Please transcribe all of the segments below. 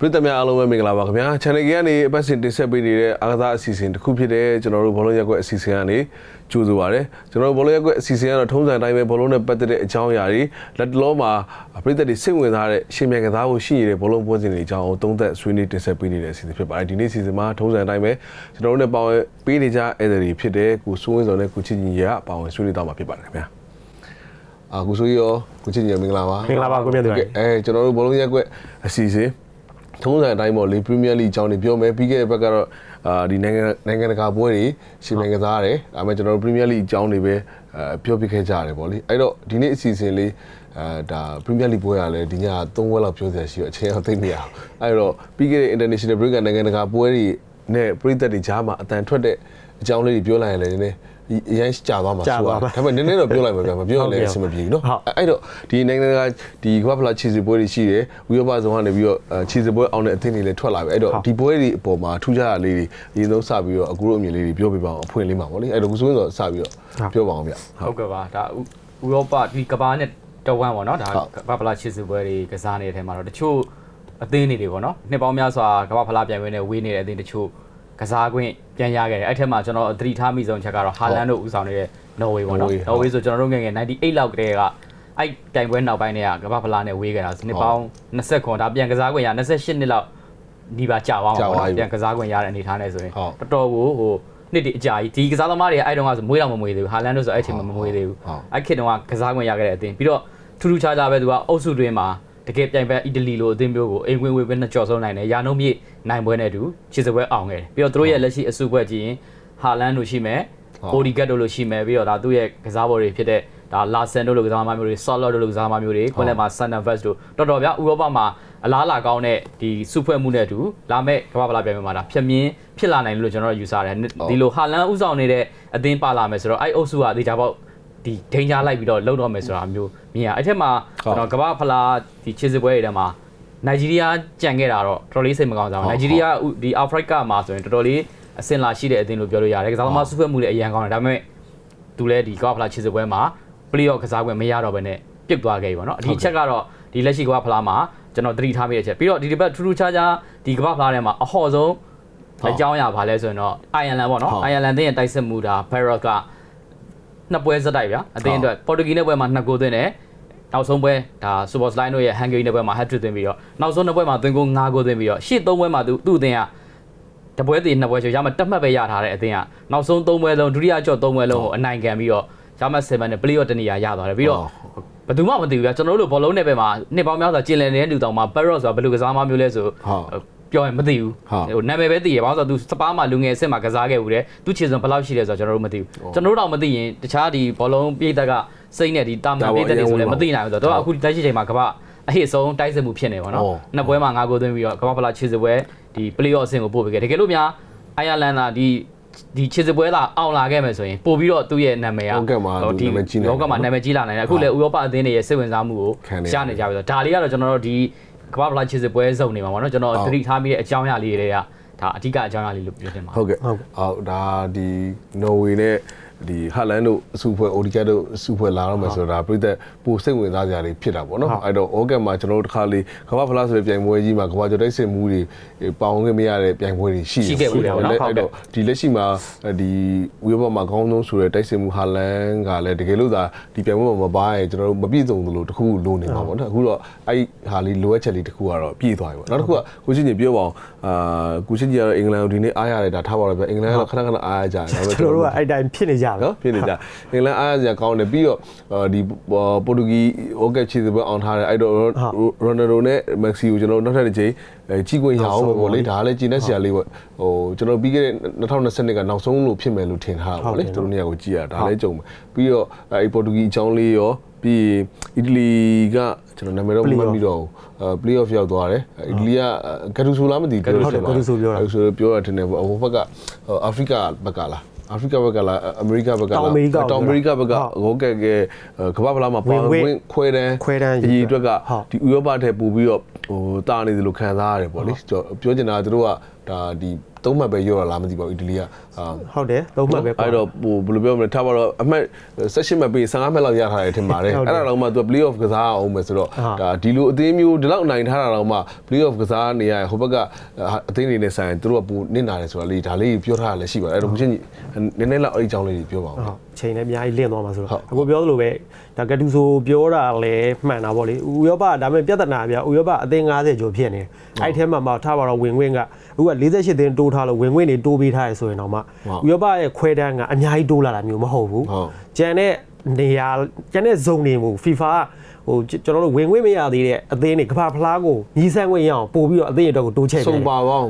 ပရိသတ်များအားလုံးပဲမင်္ဂလာပါခင်ဗျာ channel ကြီးကနေအပတ်စဉ်တင်ဆက်ပေးနေတဲ့အားကစားအစီအစဉ်တစ်ခုဖြစ်တဲ့ကျွန်တော်တို့ဘောလုံးရက်ကွက်အစီအစဉ်ကနေကြိုဆိုပါရစေကျွန်တော်တို့ဘောလုံးရက်ကွက်အစီအစဉ်ကတော့ထုံးစံအတိုင်းပဲဘောလုံးနဲ့ပတ်သက်တဲ့အကြောင်းအရာတွေလက်တလုံးမှာပရိသတ်တွေစိတ်ဝင်စားတဲ့ရှင်မြန်ကစားဖို့ရှိနေတဲ့ဘောလုံးပွဲစဉ်တွေအကြောင်းကိုသုံးသပ်ဆွေးနွေးတင်ဆက်ပေးနေတဲ့အစီအစဉ်ဖြစ်ပါတယ်ဒီနေ့အစီအစဉ်မှာထုံးစံအတိုင်းပဲကျွန်တော်တို့နဲ့ပါဝင်ပေးနေကြတဲ့အဲ့ဒီဖြစ်တဲ့ကိုစိုးဝင်းစော်နဲ့ကိုချစ်ညီရပါဝင်ဆွေးနွေးတော့မှာဖြစ်ပါတယ်ခင်ဗျာအာကိုစိုးရောကိုချစ်ညီရမင်္ဂလာပါမင်္ဂလာပါကိုမြတ်သူပါအဲကျွန်တော်တို့ဘောလုံးရက်ကွက်အစီအစဉ် ထုံးစံအတိုင်းပေါ့လေပရီးမီးယားလိအကြောင်းတွေပြောမယ်ပြီးခဲ့တဲ့ဘက်ကတော့အာဒီနိုင်ငံနိုင်ငံတကာပွဲတွေရှင်မြန်ကစားရတယ်ဒါပေမဲ့ကျွန်တော်တို့ပရီးမီးယားလိအကြောင်းတွေပဲအဲပြောပြခဲ့ကြရတယ်ပေါ့လေအဲ့တော့ဒီနေ့အစီအစဉ်လေးအဲဒါပရီးမီးယားလိပွဲရလဲဒီည3ဝက်လောက်ပြောစရာရှိတော့အချိန်အောင်သိနေရအောင်အဲ့တော့ပြီးခဲ့တဲ့ international break ကနိုင်ငံတကာပွဲတွေနဲ့ပြည်သက်တွေကြားမှာအတန်ထွက်တဲ့အကြောင်းလေးတွေပြောလိုက်ရင်လည်းနည်းနည်းအ ရင်ကြာသွားမှာ ကြာ ဆို သွား တော့ ပါ ဒါပေမဲ့နည်းနည်းတော့ပြောလိုက်မှာဗျာမပြောရင်လည်း ဟုတ်ကဲ့ အဆင်မပြေဘူးเนาะ ဟုတ် အဲ့တော့ဒီနိုင်ငံတကာဒီကမ္ဘာဖလားခြေစစ်ပွဲတွေရှိတယ်ဝီယောပါဇုံကနေပြီးတော့အဲခြေစစ်ပွဲအောင်တဲ့အသင်းတွေလည်းထွက်လာပြီအဲ့တော့ ဟုတ် ဒီပွဲတွေအပေါ်မှာထူးခြားတာလေးတွေအရင်ဆုံးစပြီးတော့အခုတို့အမြင်လေးတွေပြောပြပါအောင်အဖွင့်လေးမှာပေါ့လေအဲ့တော့ကိုစိုးရင်တော့စပြီးတော့ပြောပါအောင်ဗျ ဟုတ်ကဲ့ပါဒါဥဥရောပဒီကမ္ဘာနဲ့တဝမ်းပေါ့နော်ဒါ ဟုတ် ကမ္ဘာဖလားချစ်စုပွဲတွေကစားနေတဲ့အထဲမှာတော့တချို့အသင်းတွေတွေပေါ့နော်နှစ်ပေါင်းများစွာကမ္ဘာဖလားပြိုင်ပွဲနဲ့ဝေးနေတဲ့အသင်းတချို့ ကစားခွင့်ပြန်ရခဲ့တယ်အဲ့ထက်မှာကျွန်တော်သတိထားမိဆုံးချက်ကတော့ဟာလန်တို့ဦးဆောင်နေတဲ့နော်ဝေပေါ့နော်နော်ဝေနော်ဝေဆိုကျွန်တော်တို့ငယ်ငယ်98လောက်ကတည်းကအဲ့ပြိုင်ပွဲနောက်ပိုင်းတွေကကမ္ဘာဖလားနဲ့ဝေးခဲ့တာနှစ်ပေါင်း20ခွန်ဒါပြန်ကစားခွင့်ရ28နှစ်လောက်ဒီပါကြာသွားမှာပေါ့နော်ပြန်ကစားခွင့်ရတဲ့အနေအထားနဲ့ဆိုရင်ဟုတ်တော်တော်ကိုဟိုနှစ်တည်းအကြာကြီးဒီကစားသမားတွေအဲ့တုန်းကဆိုမွေးတော့မမွေးသေးဘူးဟာလန်တို့ဆိုအဲ့ချိန်မှာမမွေးသေးဘူးဟုတ်အဲ့ခေတ်တုန်းကကစားခွင့်ရခဲ့တဲ့အသင်းပြီးတော့ထူးထူးခြားခြားပဲသူကအုပ်စုတွင်းမှာ တကယ်ပြိုင်ပွဲအီတလီလိုအသင်းမျိုးကိုအိမ်ဝင်ဝင်ပဲနှစ်ကြော်ဆုံးနိုင်တယ်ရာနှုန်းမြင့်နိုင်ပွဲနဲ့တူခြေစပွဲအောင်ခဲ့တယ်ပြီးတော့သူတို့ရဲ့လက်ရှိအစုပွဲကြည့်ရင်ဟာလန်တို့ရှိမယ်ဟုတ်အိုဒီဂတ်တို့လိုရှိမယ်ပြီးတော့ဒါသူ့ရဲ့ကစားပေါ်တွေဖြစ်တဲ့ဒါလာဆန်တို့လိုကစားသမားမျိုးတွေဆော့လော့တို့လိုကစားသမားမျိုးတွေခွန်းလဲမှာဆန်နဗတ်တို့တော်တော်ဗျဥရောပမှာအလားအလာကောင်းတဲ့ဒီစုဖွဲ့မှုနဲ့အတူလာမဲ့ကမ္ဘာပလာပြိုင်ပွဲမှာဒါဖြတ်မြင်းဖြစ်လာနိုင်လို့ကျွန်တော်တို့ယူဆတယ်ဒီလိုဟာလန်ဥဆောင်နေတဲ့အသင်းပါလာမယ်ဆိုတော့အဲ့အုပ်စုကဒီကြပေါ့ ဒီဒိန်ဂျာလိုက်ပြီးတော့လုံတော့မယ်ဆိုတာမျိုးမြင်ရအဲ့ထက်မှာကျွန်တော်ကမ္ဘာဖလားဒီခြေစစ်ပွဲတွေထဲမှာနိုင်ဂျီးရီးယားကြံခဲ့တာတော့တော်တော်လေးစိတ်မကောင်းကြဘူးဟုတ်နိုင်ဂျီးရီးယားဒီအာဖရိကမှာဆိုရင်တော်တော်လေးအဆင်လာရှိတဲ့အသင်းလို့ပြောလို့ရတယ်ကစားသမားစုဖွဲ့မှုလည်းအရင်ကောင်းတယ်ဒါပေမဲ့သူလည်းဒီကောဖလားခြေစစ်ပွဲမှာ play off ကစားခွင့်မရတော့ဘဲနဲ့ပြုတ်သွားခဲ့ပြီပေါ့နော်အဒီအချက်ကတော့ဒီလက်ရှိကမ္ဘာဖလားမှာကျွန်တော်သတိထားမိတဲ့ချက်ပြီးတော့ဒီတစ်ပတ်ထူးထူးခြားခြားဒီကမ္ဘာဖလားထဲမှာအဟော်ဆုံးဟုတ်အကြောင်းအရာဘာလဲဆိုရင်တော့အိုင်ယန်လန်ပေါ့နော်ဟုတ်အိုင်ယန်လန်တင်းရဲ့တိုက်စစ်မှုဒါဘယ်ရော့က နှစ်ပွဲစတိုက်ဗျာအတင်းအတွက်ပေါ်တူဂီနဲ့ပွဲမှာနှစ်ဂိုးသွင်းတယ်နောက်ဆုံးပွဲဒါစူပါစလိုင်းတို့ရဲ့ဟန်ဂေရီနဲ့ပွဲမှာဟက်ထရစ်သွင်းပြီးတော့နောက်ဆုံးနှစ်ပွဲမှာသွင်းဂိုး၅ဂိုးသွင်းပြီးတော့ရှေ့သုံးပွဲမှာသူသူ့အတင်းကတပွဲတည်နှစ်ပွဲချိုရမှတက်မှတ်ပဲရထားတဲ့အသင်းကနောက်ဆုံး၃ပွဲလုံးဒုတိယကြော့၃ပွဲလုံးကိုအနိုင်ခံပြီးတော့ရမှ7နဲ့ play off တနေရာရသွားတယ်ပြီးတော့ဘယ်သူမှမသိဘူးဗျာကျွန်တော်တို့လိုဘောလုံးနယ်ပယ်မှာနှစ်ပေါင်းများစွာကျင်လည်နေတဲ့လူတောင်မှာ Parrot ဆိုတာဘယ်လိုကစားမှမျိုးလဲဆိုဟုတ် ပြောရင်မသိဘူးဟုတ်နာမည်ပဲသိရဘာလို့ဆိုတော့ तू စပါးမှာလူငယ်အစ်စ်မှာကစားခဲ့ဘူးတဲ့သူခြေစုံဘယ်လောက်ရှိလဲဆိုတော့ကျွန်တော်တို့မသိဘူးကျွန်တော်တို့တော့မသိရင်တခြားဒီဘောလုံးပြေးတက်ကစိတ်နဲ့ဒီတာမန်ပြေးတက်တွေဆိုလည်းမသိနိုင်ဘူးဆိုတော့အခုတိုက်ရှိချိန်မှာကမ္ဘာအဟိဆုံးတိုက်စစ်မှုဖြစ်နေပါတော့နှစ်ပွဲမှာ၅ဂိုးသွင်းပြီးတော့ကမ္ဘာဖလားခြေစပွဲဒီ play off အဆင့်ကိုပို့ပေးခဲ့တကယ်လို့များအိုင်ယာလန်သာဒီဒီခြေစပွဲသာအောင်လာခဲ့မယ်ဆိုရင်ပို့ပြီးတော့သူ့ရဲ့နာမည်ကဟုတ်ကဲ့ပါဟိုဒီနာမည်ကြီးနေလောကမှာနာမည်ကြီးလာနိုင်တယ်အခုလည်းဥရောပအသင်းတွေရဲ့စိတ်ဝင်စားမှုကိုခံနေရရှားနေကြပြီဆိုတော့ဒါလေးကတော့ကျွန်တော်တို့ဒီ ကမ္ဘာဖလားခြေစပွဲစုံနေမှာပေါ့နော်ကျွန်တော်ဟုတ်သတိထားမိတဲ့အကြောင်းအရာလေးတွေကဒါအဓိကအကြောင်းအရာလေးလို့ပြောတင်ပါဟုတ်ကဲ့ဟုတ်ကဲ့ဟုတ်ဒါဒီနော်ဝေနဲ့ ဒီဟာလန်တို့အစုဖွဲ့အိုဒီကတ်တို့အစုဖွဲ့လာတော့မယ်ဆိုတာပြည်သက်ပိုစိတ်ဝင်စားကြရတွေဖြစ်တာပေါ့နော်အဲ့တော့ဩဂတ်မှာကျွန်တော်တို့တစ်ခါလေးကမ္ဘာဖလားဆိုတဲ့ပြိုင်ပွဲကြီးမှာကမ္ဘာကျော်တိုက်စစ်မှုတွေပေါင်းခွင့်မရတဲ့ပြိုင်ပွဲတွေရှိရှိခဲ့ဘူးလေဟုတ်နော်အဲ့တော့ဒီလက်ရှိမှာဒီဝီဘောမှာအကောင်းဆုံးဆိုတဲ့တိုက်စစ်မှုဟာလန်ကလည်းတကယ်လို့သာဒီပြိုင်ပွဲမှာမပါရင်ကျွန်တော်တို့မပြည့်စုံသလိုတစ်ခုခုလိုနေမှာပေါ့နော်အခုတော့အဲ့ဟာလေးလိုအပ်ချက်လေးတစ်ခုကတော့ပြည့်သွားပြီပေါ့နောက်တစ်ခုကကိုချင်းကြီးပြောပါအောင်အာကိုချင်းကြီးကတော့အင်္ဂလန်ကိုဒီနေ့အားရတယ်ဒါထားပါတော့ဗျအင်္ဂလန်ကတော့ခဏခဏအားရကြတယ်ဒါပေမဲ့ကျွန်တော်တို့ကအဲ့တိုင်းဖြစ်နေကြပဲနော်ဖြစ်နေကြအင်္ဂလန်အားရစရာကောင်းတယ်ပြီးတော့အာဒီပေါ်တူဂီဟိုကက်ချီစပွဲအောင်ထားတယ်အဲ့တော့ရိုနယ်ဒိုနဲ့မက်ဆီကိုကျွန်တော်တို့နောက်ထပ်တစ်ချိန်အဲကြီးကွင်းရအောင်ပေါ့လေဒါကလည်းကျင်းတဲ့ဆရာလေးပေါ့ဟိုကျွန်တော်ပြီးခဲ့တဲ့2020ကနောက်ဆုံးလို့ဖြစ်မယ်လို့ထင်ထားတာပေါ့လေသူတို့နေရာကိုကြည့်ရတာဒါလည်းကြုံမယ်ပြီးတော့အဲ့ပေါ်တူဂီအကြောင်းလေးရောပြီးအီတလီကကျွန်တော်နာမည်တော့မမှတ်မိတော့ဘူးအဲ play off ရောက်သွားတယ်အီတလီကဂတူဆိုလားမသိဘူးဟုတ်တယ်ဂတူဆိုပြောတာဂတူဆိုပြောတာထင်တယ်ပေါ့ဟိုဘက်ကအာဖရိကဘက်ကလား အာဖရိကဘက်ကလားအမေရိကဘက်ကလားတောင်အမေရိကတောင်အမေရိကဘက်ကဟုတ်ဟိုကက်ကဲကမ္ဘာဖလားမှာပါဝင်ခွင့်ဝင်ခွဲတန်းခွဲတန်းအရေးအတွက်ကဟုတ်ဒီဥရောပထက်ပိုပြီးတော့ဟိုတာနေတယ်လို့ခံစားရတယ်ပေါ့လေကျွန်တော်ပြောချင်တာကသူတို့ကဒါဒီသုံးမှတ်ပဲရောတာလားမသိပါဘူးအီတလီက ဟုတ်တယ်သုံးမှတ်ပဲကွာအဲ့တော့ဟိုဘယ်လိုပြောမလဲထားပါတော့အမှတ်16မှတ်ပြီး15မှတ်လောက်ရထားတယ်ထင်ပါတယ်ဟုတ်တယ်အဲ့ဒါတော့မှသူ play off ကစားအောင်မယ်ဆိုတော့ဟုတ်ဒါဒီလိုအသင်းမျိုးဒီလောက်နိုင်ထားတာတော့မှ play off ကစားနေရဟိုဘက်ကအသင်းတွေနဲ့ဆိုင်သူတို့ကပူနစ်နာတယ်ဆိုတာလေးဒါလေးပြောထားတာလည်းရှိပါတယ်အဲ့တော့ဘုချင်းကြီးနည်းနည်းလောက်အဲ့ဒီအကြောင်းလေးတွေပြောပါဦးဟုတ်ချိန်လည်းအများကြီးလင့်သွားမှာဆိုဟုတ်တော့အခုပြောသလိုပဲဒါကတူဆိုပြောတာလည်းမှန်တာပေါ့လေဥရောပဒါပေမဲ့ပြဿနာပြဥရောပအသင်း90ကျော်ဖြစ်နေတယ်အဲ့ထဲမှာမှထားပါတော့ဝင်ခွင့်ကအခုက48သင်းတိုးထားလို့ဝင်ခွင့်တွေတိုးပေးထားရဆိုရင်တော့မှဥရောပရဲ့ခွဲတန်းကအများကြီးတိုးလာတာမျိုးမဟုတ်ဘူးဟုတ်ကျန်တဲ့နေရာကျန်တဲ့ဇုံတွေမို့ FIFA ကဟိုကျွန်တော်တို့ဝင်ခွင့်မရသေးတဲ့အသင်းတွေကမ္ဘာဖလားကိုညီးဆန်းခွင့်ရအောင်ပို့ပြီးတော့အသင်းတွေအတွက်ကိုတိုးချဲ့ပေးစုံတယ်ပါပါအောင်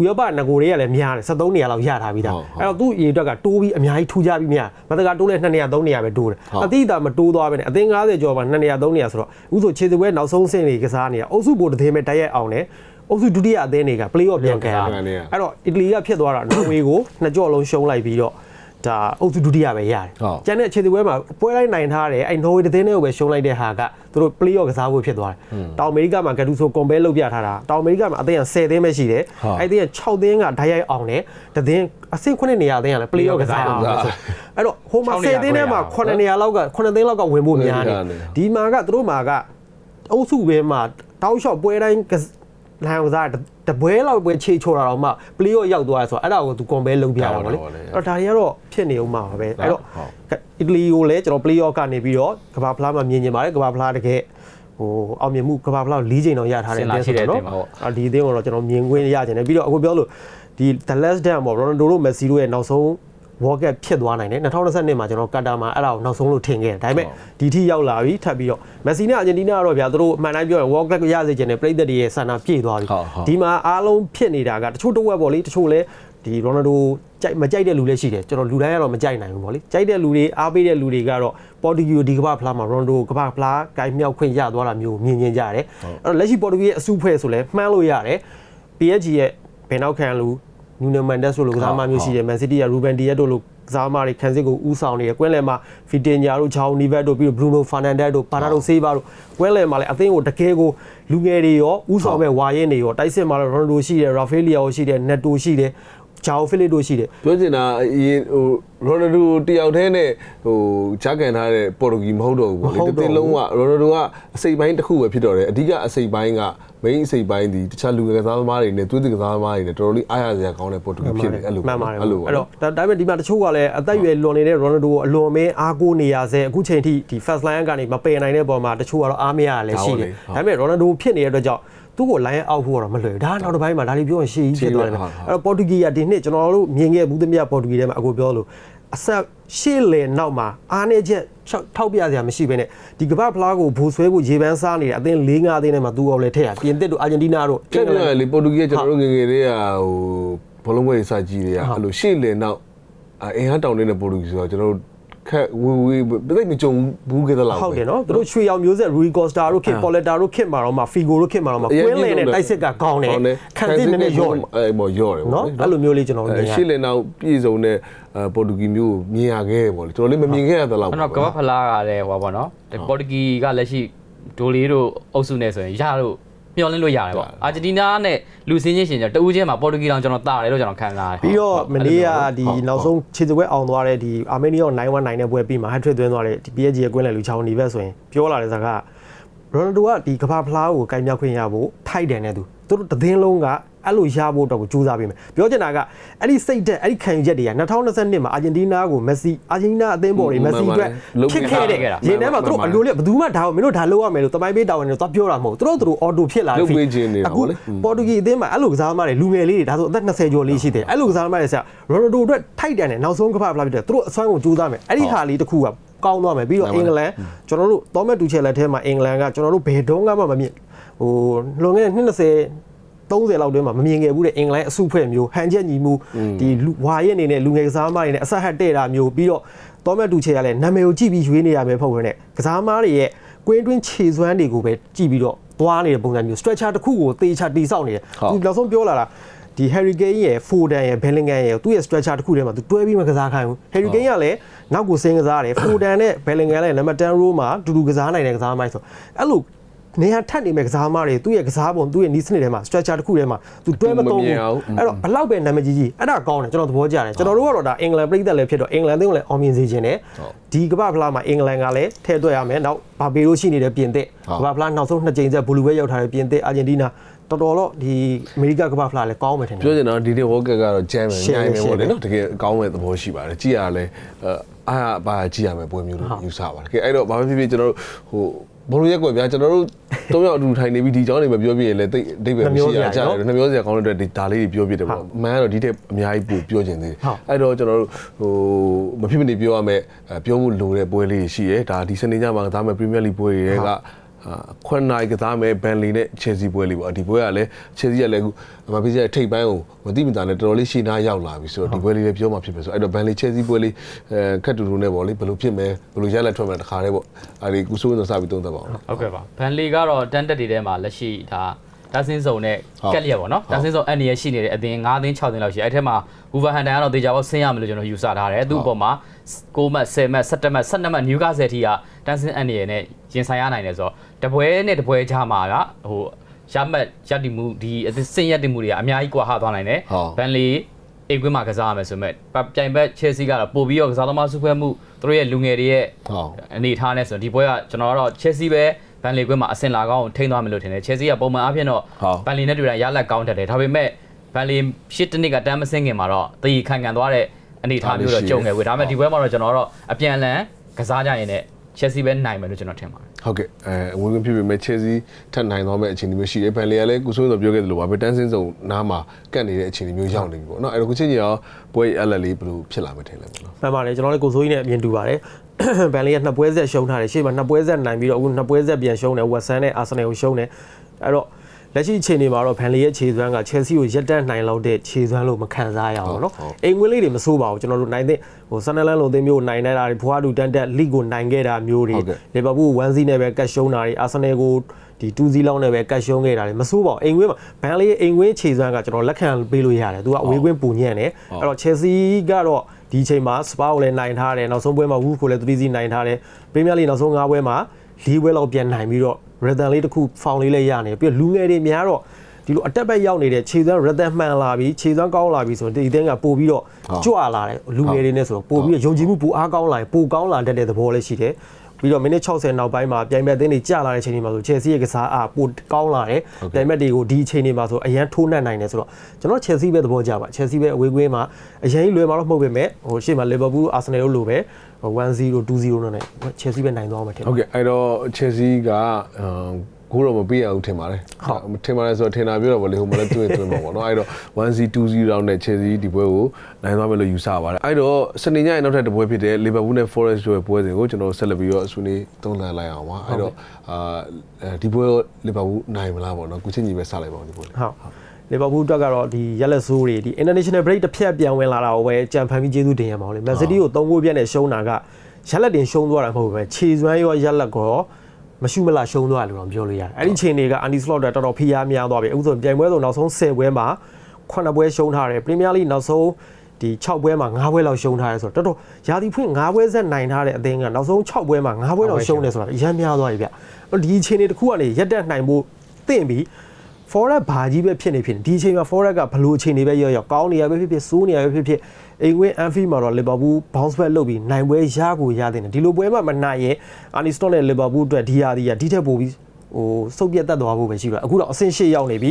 ဥရောပငကိုတွေကလည်းများတယ်73နေရာလောက်ရထားပြီးသားဟုတ်ဟုတ်အဲ့တော့သူ့ရေအတွက်ကတိုးပြီးအများကြီးထူးခြားပြီးများမတကာတိုးလဲ2နေရာ3နေရာပဲတိုးတယ်ဟုတ်အတိအတာမတိုးသွားပဲနဲ့အသင်း90ကျော်မှာ2နေရာ3နေရာဆိုတော့ဥဆိုခြေစပွဲနောက်ဆုံးဆင့်တွေကစားနေတာအုပ်စုဘိုတစ်သေးမဲ့တိုက်ရိုက်အောင်တယ် အုပ်စုဒုတိယအသင်းတွေက play off ပြန်ခံရပြန်ခံရအဲ့တော့အီတလီကဖြစ်သွားတာနော်ဝေကိုနှစ်ကြော့လုံးရှုံးလိုက်ပြီးတော့ဒါအုပ်စုဒုတိယပဲရတယ်ဟုတ်ကျန်တဲ့ခြေစပွဲမှာပွဲတိုင်းနိုင်ထားတယ်အဲ့နော်ဝေတစ်သင်းနဲ့ကိုပဲရှုံးလိုက်တဲ့ဟာကသူတို့ play off ကစားဖို့ဖြစ်သွားတယ်တောင်အမေရိကမှာဂတူဆို compare လုပ်ပြထားတာတောင်အမေရိကမှာအသင်းက10သင်းပဲရှိတယ်ဟုတ်အဲ့ဒီက6သင်းကဓာတ်ရိုက်အောင်တယ်တသင်းအဆင့်9နေရာသင်းကလည်း play off ကစားအောင်ဆိုအဲ့တော့ဟိုမှာ10သင်းထဲမှာ9နေရာလောက်က9သင်းလောက်ကဝင်ဖို့များတယ်ဒီမှာကသူတို့မှာကအုပ်စုပဲမှာတောက်လျှောက်ပွဲတိုင်းက လမ်းကစားတပွဲလောက်ပွဲခြေချော်တာတော့မှ play off ရောက်သွားတယ်ဆိုတော့အဲ့ဒါကိုသူ compare လုပ်ပြတာပေါ့လေအဲ့တော့ဒါတွေကတော့ဖြစ်နေအောင်မှာပါပဲအဲ့တော့အီတလီကိုလည်းကျွန်တော် play off ကနေပြီးတော့ကမ္ဘာဖလားမှာမြင်ကျင်ပါတယ်ကမ္ဘာဖလားတကယ်ဟိုအောင်မြင်မှုကမ္ဘာဖလား၄ချိန်တော့ရထားတယ်ဆိုတော့နော်အာဒီအသင်းကိုတော့ကျွန်တော်မြင်ခွင့်ရကြတယ်ပြီးတော့အခုပြောလို့ဒီ the last dance ပေါ့ Ronaldo တို့ Messi တို့ရဲ့နောက်ဆုံး World Cup ဖြစ်သွားနိုင်တယ်2022မှာကျွန်တော်ကတ်တာမှာအဲ့ဒါကိုနောက်ဆုံးလို့ထင်ခဲ့တယ်ဒါပေမဲ့ဒီထိရောက်လာပြီထပ်ပြီးတော့ Messi နဲ့ Argentina ကတော့ဗျာသူတို့အမှန်တိုင်းပြောရင် World Cup ရစေချင်တဲ့ပြည်သက်တွေရဲ့ဆန္ဒပြည့်သွားပြီဟုတ်ဟုတ်ဒီမှာအားလုံးဖြစ်နေတာကတချို့တစ်ဝက်ပေါ့လေတချို့လဲဒီ Ronaldo ကြိုက်မကြိုက်တဲ့လူလည်းရှိတယ်ကျွန်တော်လူတိုင်းကတော့မကြိုက်နိုင်ဘူးပေါ့လေကြိုက်တဲ့လူတွေအားပေးတဲ့လူတွေကတော့ Portugal ဒီကမ္ဘာဖလားမှာ Ronaldo ကမ္ဘာဖလားကိုင်းမြောက်ခွင့်ရသွားတာမျိုးမြင်မြင်ကြတယ်အဲ့တော့လက်ရှိ Portugal ရဲ့အစုဖွဲ့ဆိုလဲမှန်းလို့ရတယ် PSG ရဲ့ဘယ်နောက်ခံလူ Nuno Mendes တို့လိုကစားမမျိုးရှိတယ် Man City က Ruben Dias တို့လိုကစားမတွေခံစစ်ကိုဦးဆောင်နေတယ်ကွင်းလယ်မှာ Vitinha တို့ Joao Neves တို့ပြီးတော့ Bruno Fernandes တို့ Bernardo Silva တို့ကွင်းလယ်မှာလည်းအသင်းကိုတကယ်ကိုလူငယ်တွေရောဦးဆောင်မဲ့ဝါရင်တွေရောတိုက်စစ်မှာတော့ Ronaldo ရှိတယ် Rafael ရှိတယ် Neto ရှိတယ် Joao Felix တို့ရှိတယ်ပြောချင်တာအရင်ဟိုရိုနယ်ဒိုတယောက်တည်းနဲ့ဟိုဂျာကန်ထားတဲ့ပေါ်တူဂီမဟုတ်တော့ဘူးပေါ့လေမဟုတ်တစ်တော့ဘူးသိန်းလုံးကရိုနယ်ဒိုကအစိပ်ပိုင်းတစ်ခုပဲဖြစ်တော့တယ်အဓိကအစိပ်ပိုင်းက main အစိပ်ပိုင်းဒီတခြားလူငယ်ကစားသမားတွေနဲ့သွေးသစ်ကစားသမားတွေနဲ့တော်တော်လေးအားရစရာကောင်းတဲ့ပေါ်တူဂီဖြစ်နေအဲ့လိုမှန်ပါတယ်အဲ့လိုအဲ့တော့ဒါဒါပေမဲ့ဒီမှာတချို့ကလည်းအသက်အရွယ်လွန်နေတဲ့ Ronaldo ကိုအလွန်မဲအားကိုးနေရဆဲအခုချိန်ထိဒီ first line ကနေမပယ်နိုင်တဲ့ပုံမှာတချို့ကတော့အားမရရလည်းရှိတယ်ဒါပေမဲ့ Ronaldo ဖြစ်နေတဲ့အတွက်ကြောင့် သူ့ကို line အောက်ဖို့တော့မလွယ်ဘူးဒါကနောက်တစ်ပိုင်းမှာဒါလေးပြောရင်ရှေ့ကြီးဖြစ်သွားတယ်ပဲအဲ့တော့ Portugal ကဒီနှစ်ကျွန်တော်တို့မြင်ခဲ့ဘူးသမျှ Portugal ထဲမှာအခုပြောလို့အဆက်ရှေ့လေနောက်မှာအားနေချက်ထောက်ပြစရာမရှိဘဲနဲ့ဒီကမ္ဘာဖလားကိုဘူဆွဲဖို့ရေပန်းစားနေတယ်အသင်း၄၅အသင်းထဲမှာသူ့အောင်လဲထည့်ရပြင်သစ်တို့အာဂျင်တီးနားတို့ကဲပြောရလေပေါ်တူဂီကကျွန်တော်တို့ငယ်ငယ်လေးကဟိုဘောလုံးပွဲစကြည့်တွေကအဲ့လိုရှေ့လေနောက်အင်ဟာတောင်နေတဲ့ပေါ်တူဂီဆိုတော့ကျွန်တော်တို့ ခက်ဝီဝီပြိတ်မကြုံဘူးခဲ့သလားဟုတ်တယ်နော်သူတို့ရွှေရောင်မျိုးဆက် Rui Costa တို့ခင် Poletta တို့ခင်မှာတော့မှ Figo တို့ခင်မှာတော့မှကွင်းလေနဲ့တိုက်စစ်ကကောင်းတယ်ခံစစ်နည်းနည်းရော့အဲ့မော်ရော့တယ်နော်အဲ့လိုမျိုးလေးကျွန်တော်မြင်ရရှေ့လေနောက်ပြည်စုံတဲ့ပေါ်တူဂီမျိုးမြင်ရခဲ့ပေါ့လေကျွန်တော်လေးမမြင်ခဲ့ရသလောက်ကျွန်တော်ကမ္ဘာဖလားကလည်းဟောပါတော့ဒီပေါ်တူဂီကလက်ရှိဒိုလီတို့အုပ်စုနဲ့ဆိုရင်ရလို့ မျောလင်းလို့ရတယ်ပေါ့အာဂျင်တီးနားနဲ့လူစင်းချင်းရှင်ကျတူးချင်းမှာပေါ်တူဂီတောင်ကျွန်တော်တာတယ်လို့ကျွန်တော်ခံစားတယ်ပြီးတော့မနေ့ကဒီနောက်ဆုံးခြေစပွဲအောင်သွားတဲ့ဒီအာမေးနီးယား919နဲ့ပွဲပြီးမှာ hat-trick သွင်းသွားတဲ့ဒီ PSG ရဲ့ကွင်းလေလူချောင်းနေဘက်ဆိုရင်ပြောလာတဲ့စကားရိုနယ်ဒိုကဒီကမ္ဘာဖလားကိုကင်မြောက်ခွင့်ရဖို့ထိုက်တယ်နဲ့သူ သူတို့တည်င်းလုံးကအဲ့လိုရဖို့တော့ကိုကြိုးစားပေးမယ်ပြောချင်တာကအဲ့ဒီစိတ်တက်အဲ့ဒီခံယူချက်တွေက2022မှာအာဂျင်တီးနားကိုမက်ဆီအာဂျင်တီးနားအသင်းပေါ်တွေမက်ဆီအတွက်ဖြစ်ခဲ့တဲ့ရင်ထဲမှာသူတို့အလိုလေဘယ်သူမှဒါကိုမင်းတို့ဒါလုပ်ရမယ်လို့တမိုင်းပေးတာဝန်တွေတော့ပြောတာမဟုတ်သူတို့သူတို့အော်တိုဖြစ်လာလုပ်ပေးခြင်းနေတာအခုပေါ့လေပေါ်တူဂီအသင်းမှာအဲ့လိုကစားသမားတွေလူငယ်လေးတွေဒါဆိုအသက်20ကျော်လေးရှိတယ်အဲ့လိုကစားသမားတွေဆက်ရိုနယ်ဒိုအတွက်ထိုက်တန်တယ်နောက်ဆုံးကမ္ဘာဖလားဖြစ်တယ်သူတို့အစွမ်းကိုကြိုးစားမယ်အဲ့ဒီဟာလေးတစ်ခုကကောင်းသွားမယ်ပြီးတော့အင်္ဂလန်ကျွန်တော်တို့သောမက်တူချယ်လက်ထဲမှာအင်္ဂလန်ကကျွန်တော်တို့ဘယ်တုန်းကမှမမြင် ဟိုလွန်ခဲ့တဲ့20 30လောက်တွင်းမှာမမြင်ခဲ့ဘူးတဲ့အင်္ဂလန်အစုဖွဲ့မျိုးဟန်ချက်ညီမှုဒီလူဝါရဲ့အနေနဲ့လူငယ်ကစားသမားတွေနဲ့အဆက်ဟတ်တဲ့တာမျိုးပြီးတော့သောမက်တူချယ်ကလည်းနာမည်ကိုကြည့်ပြီးရွေးနေရမယ်ဖုတ်ဝင်တဲ့ကစားသမားတွေရဲ့ကွင်းတွင်းခြေစွမ်းတွေကိုပဲကြည့်ပြီးတော့သွားနေတဲ့ပုံစံမျိုး structure တစ်ခုကိုတေချာတိဆောက်နေတယ်သူနောက်ဆုံးပြောလာတာဒီ Harry Kane ရဲ့ Foden ရဲ့ Bellingham ရဲ့သူ့ရဲ့ structure တစ်ခုထဲမှာသူတွဲပြီးမှကစားခိုင်းဘူး Harry Kane ကလည်းနောက်ကိုဆင်းကစားတယ် Foden နဲ့ Bellingham လည်းနံပါတ်10 row မှာတူတူကစားနိုင်တဲ့ကစားသမားဆိုအဲ့လို နေရာထပ်နေမဲ့ကစားသမားတွေသူ့ရဲ့ကစားပုံသူ့ရဲ့နီးစနစ်ထဲမှာ structure တစ်ခုထဲမှာသူတွဲမသုံးမမြဘူးင်အောင်အဲ့တော့ဘလောက်ပဲနာမည်ကြီးကြီးအဲ့ဒါကောင်းတယ်ကျွန်တော်သဘောကျတယ်ကျွန်တော်တို့ကတော့ဒါအင်္ဂလန်ပြည်သက်လည်းဖြစ်တော့အင်္ဂလန်တင်းကိုလည်းအောင်မြင်စေခြင်းနဲ့ဒီကမ္ဘာဖလားမှာအင်္ဂလန်ကလည်းထည့်တွက်ရမယ်နောက်ဘာပေလို့ရှိနေတဲ့ပြင်သစ်ကမ္ဘာဖလားနောက်ဆုံးနှစ်ကြိမ်ဆက်ဘူလူဝဲရောက်ထားတဲ့ပြင်သစ်အာဂျင်တီးနားတော်တော်တော့ဒီအမေရိကကမ္ဘာဖလားလည်းကောင်းမယ်ထင်တယ်ပြောချင်တာဒီနေ့ World Cup ကတော့ဂျမ်းမယ်ရှယ်ညိုင်မယ်ပေါ့လေရှယ်နော်တကယ်ကောင်းမဲ့သဘောရှိပါတယ်ကြည့်ရလဲအာဘာကြည့်ရမယ်ပွဲမျိုးလို့ယူဆပါတယ်ကဲအဲ့တော့ဘာဖြစ်ဖြစ်ကျွန်တော်တို့ဟို ဘလို့ရက်ွက်ဗျာကျွန်တော်တို့သုံးယောက်အတူထိုင်နေပြီးဒီကြောင်းနေမပြောပြရင်လည်းတိတ်အဓိပ္ပာယ်မရှိရကြတယ်နှမျောစရာကောင်းတဲ့အတွက်ဒီဒါလေးတွေပြောပြတယ်ပေါ့မန်ကတော့ဒီတက်အများကြီးပို့ပြောချင်သေးတယ်အဲ့တော့ကျွန်တော်တို့ဟိုမဖြစ်မနေပြောရမယ်ပြောဖို့လိုတဲ့ပွဲလေးရှိရဲဒါဒီစနေညမှာကစားမဲ့ Premier League ပွဲတွေကအာ ခွန်နိုင်ကစားမဲ့ဘန်လီနဲ့ချယ်ဆီပွဲလေးပေါ့ဒီပွဲကလည်းချယ်ဆီကလည်းအခုမပေးတဲ့ထိပ်ပိုင်းကိုမတိမတာနဲ့တော်တော်လေးရှင်းနာရောက်လာပြီဆိုတော့ဒီပွဲလေးလည်းပြောမှဖြစ်မယ်ဆိုတော့အဲ့တော့ဘန်လီချယ်ဆီပွဲလေးအဲခက်တူတူနဲ့ပေါ့လေဘယ်လိုဖြစ်မယ်ဘယ်လိုရလက်ထွက်မယ်တခါတည်းပေါ့အဲ့ဒီကုဆိုးဝင်စပြီးသုံးသပ်ပါအောင်ဟုတ်ကဲ့ပါဘန်လီကတော့တန်တက်တွေထဲမှာလက်ရှိဒါဒါဆင်းစုံနဲ့ဟုတ်ကက်လျက်ပေါ့နော်ဒါဆင်းစုံအန်နီရရှိနေတဲ့အတင်း9သိန်း6သိန်းလောက်ရှိအဲ့ထဲမှာဝူဗာဟန်တန်ကတော့တေချာပေါက်ဆင်းရမယ်လို့ကျွန်တော်ယူဆထားတယ်သူ့အပေါ်မှာ6မှတ်10မှတ်17မှတ်12မှတ်နျူကာဆယ်တီက တန်ဆင်းအန်နီရနဲ့ရင်ဆိုင်ရနိုင်တယ်ဆိုတော့တပွဲနဲ့တပွဲခြားမှာကဟိုရမှတ်ရတည်မှုဒီအသင်းစင်ရတည်မှုတွေကအများကြီးကွာဟသွားနိုင်တယ်ဟုတ်ဘန်လီအိမ်ကွင်းမှာကစားရမယ်ဆိုမဲ့ပြိုင်ဘက်ချယ်ဆီကတော့ပို့ပြီးတော့ကစားသမားစုဖွဲ့မှုသူတို့ရဲ့လူငယ်တွေရဲ့ဟုတ်အနေထားနဲ့ဆိုတော့ဒီပွဲကကျွန်တော်ကတော့ Chelsea ပဲဘန်လီကွင်းမှာအဆင်လာကောင်းထိန်းသွားမယ်လို့ထင်တယ် Chelsea ကပုံမှန်အားဖြင့်တော့ဟုတ်ဘန်လီနဲ့တွေ့တာရလက်ကောင်းတက်တယ်ဒါပေမဲ့ဘန်လီရှစ်တနစ်ကတမ်းမစင်းခင်မှာတော့တည်ခံခံသွားတဲ့အနေထားမျိုးတော့ကြုံခဲ့ဝေဒါပေမဲ့ဒီပွဲမှာတော့ကျွန်တော်ကတော့အပြန်အလှန်ကစားကြရင်လည်း Chelsea ပဲနိုင်မယ်လို့ကျွန်တော်ထင်ပါတယ်ဟုတ်ကဲ့အဲဝင်ဝင်ဖြစ်ဖြစ်မဲ့ချယ်ဆီထပ်နိုင်သွားမဲ့အခြေအနေမျိုးရှိတယ်ဘန်လီကလည်းကုဆိုးဆိုပြောခဲ့သလိုပါပဲတန်းစင်းစုံနားမှာကတ်နေတဲ့အခြေအနေမျိုးရောက်နေပြီပေါ့နော်အဲ့တော့ခုချင်းကြီးရောပွဲအလက်လေးဘယ်လိုဖြစ်လာမှထင်လဲပေါ့နော်မှန်ပါတယ်ကျွန်တော်လည်းကိုစိုးကြီးနဲ့အမြင်တူပါတယ်ဘန်လီကနှစ်ပွဲဆက်ရှုံးထားတယ်ရှေ့မှာနှစ်ပွဲဆက်နိုင်ပြီးတော့အခုနှစ်ပွဲဆက်ပြန်ရှုံးတယ်ဝက်ဆန်နဲ့အာဆင်နယ်ကိုရှုံးတယ်အဲ့တော့ လက်ရှိအခြေအနေမှာတော့ဘန်လီရဲ့ခြေစွမ်းကချယ်ဆီကိုရက်တက်နိုင်လောက်တဲ့ခြေစွမ်းလို့မခံစားရအောင်เนาะအိမ်ဝင်လေးတွေမစိုးပါဘူးကျွန်တော်တို့နိုင်တဲ့ဟိုဆန်နယ်လန်လိုအသင်းမျိုးနိုင်နေတာတွေဘွားတူတန်တက်လိကိုနိုင်ခဲ့တာမျိုးတွေလီဗာပူး1စီနဲ့ပဲကတ်ရှုံးတာတွေအာဆင်နယ်ကိုဒီ2စီလောက်နဲ့ပဲကတ်ရှုံးခဲ့တာတွေမစိုးပါဘူးအိမ်ဝင်မှာဘန်လီရဲ့အိမ်ဝင်ခြေစွမ်းကကျွန်တော်လက်ခံပေးလို့ရတယ်သူကအဝေးကွင်းပူညံ့တယ်အဲ့တော့ချယ်ဆီကတော့ဒီအချိန်မှာစပါကိုလည်းနိုင်ထားတယ်နောက်ဆုံးပွဲမှာဝူကိုလည်း3စီနိုင်ထားတယ်ပရီးမီယာလိနောက်ဆုံး5ပွဲမှာ ၄ပွဲလောက်ပြန်နိုင်ပြီးတော့ rhythm လေးတစ်ခု found လေးလည်းရနေပြီးတော့လူငယ်တွေများတော့ဒီလိုအတက်ဘက်ရောက်နေတဲ့ခြေစွမ်း rhythm မှန်လာပြီးခြေစွမ်းကောင်းလာပြီးဆိုရင်ဒီအသင်းကပို့ပြီးတော့ကြွလာတယ်လူငယ်တွေနဲ့ဆိုတော့ပို့ပြီးတော့ယုံကြည်မှုပိုအားကောင်းလာရင်ပိုကောင်းလာတတ်တဲ့သဘောလည်းရှိတယ် ပြီးတော့မိနစ်60နောက်ပိုင်းမှာပြိုင်ဘက်အသင်းတွေကျလာတဲ့အချိန်တွေမှာဆိုချယ်ဆီရဲ့ကစားအားပိုကောင်းလာတယ်ပြိုင်ဘက်တွေကိုဒီအချိန်တွေမှာဆိုအရန်ထိုးနှက်နိုင်တယ်ဆိုတော့ကျွန်တော်ချယ်ဆီပဲသဘောကျပါချယ်ဆီပဲအဝေးကွင်းမှာအရင်လွယ်မှာတော့မဟုတ်ပေမဲ့ဟိုရှေ့မှာလီဗာပူးအာဆင်နယ်တို့လိုပဲ1-0 2-0နဲ့ချယ်ဆီပဲနိုင်သွားမှာထင်တယ်ဟုတ်ကဲ့အဲ့တော့ Chelsea က ဂိုးတော့မပေးရဘူးထင်ပါတယ်ဟုတ်ထင်ပါတယ်ဆိုတော့ထင်တာပြောတော့ဗောလေဟိုမလည်းတွေ့တွေ့မှာပေါ့နော်အဲ့တော့ 1C 2-0တောင်းနဲ့ Chelsea ဒီပွဲကိုနိုင်သွားမယ်လို့ယူဆပါတယ်အဲ့တော့စနေညရဲ့နောက်ထပ်တစ်ပွဲဖြစ်တဲ့ Liverpool နဲ့ Forest တို့ရဲ့ပွဲစဉ်ကိုကျွန်တော်ဆက်လက်ပြီးတော့ဆွေးနွေးသုံးသပ်လိုက်အောင်ပါအဲ့တော့အာဒီပွဲ Liverpool နိုင်မလားပေါ့နော်ကုချင်းကြီးပဲစလိုက်ပါဦးဒီပွဲလေးဟုတ်လီဗာပူးအတွက်ကတော့ဒီရက်လက်ဆိုးတွေဒီ international break တစ်ဖြတ်ပြန်ဝင်လာတာကိုပဲကြံဖန်ပြီးကျေးဇူးတင်ရမှာလေ Man City ကို3ဂိုးပြတ်နဲ့ရှုံးတာကရက်လက်တင်ရှုံးသွားတာမဟုတ်ဘူးပဲခြေစွမ်းရောရက်လက်ကော မရှုမလားရှုံးသွားတယ်လို့တော့ပြောလို့ရတယ်အဲ့ဒီချိန်တွေက Andy Slot တော်တော်ဖိအားများသွားပြီအခုဆိုပြိုင်ပွဲဆိုနောက်ဆုံး10ပွဲမှာ9ပွဲရှုံးထားတယ် Premier League နောက်ဆုံးဒီ6ပွဲမှာ9ပွဲလောက်ရှုံးထားရဲဆိုတော့တော်တော်ယာတီဖွင့်9ပွဲဆက်နိုင်ထားတဲ့အသင်းကနောက်ဆုံး6ပွဲမှာ9ပွဲလောက်ရှုံးတယ်ဆိုတာအများများသွားပြီဗျအဲ့ဒီအချိန်တွေတစ်ခုကနေရက်တက်နိုင်ဖို့သင့်ပြီး forex ဘာကြီးပဲဖြစ်နေဖြစ်နေဒီအချိန်မှာ forex ကဘလို့အချိန်တွေပဲရောရောကောင်းနေရပဲဖြစ်ဖြစ်စိုးနေရပဲဖြစ်ဖြစ် အိမ်ဝင်း Anfield မှာတော့ Liverpool bounce back လုပ်ပြီးနိုင်ပွဲရကိုရတဲ့ဒီလိုပွဲမှာမနိုင်ရင် Aniston နဲ့ Liverpool အတွက်ဒီဟာဒီဟာဒီထက်ပိုပြီးဟိုစုပ်ပြတ်တက်သွားဖို့ပဲရှိပါအခုတော့အဆင့်၈ရောက်နေပြီ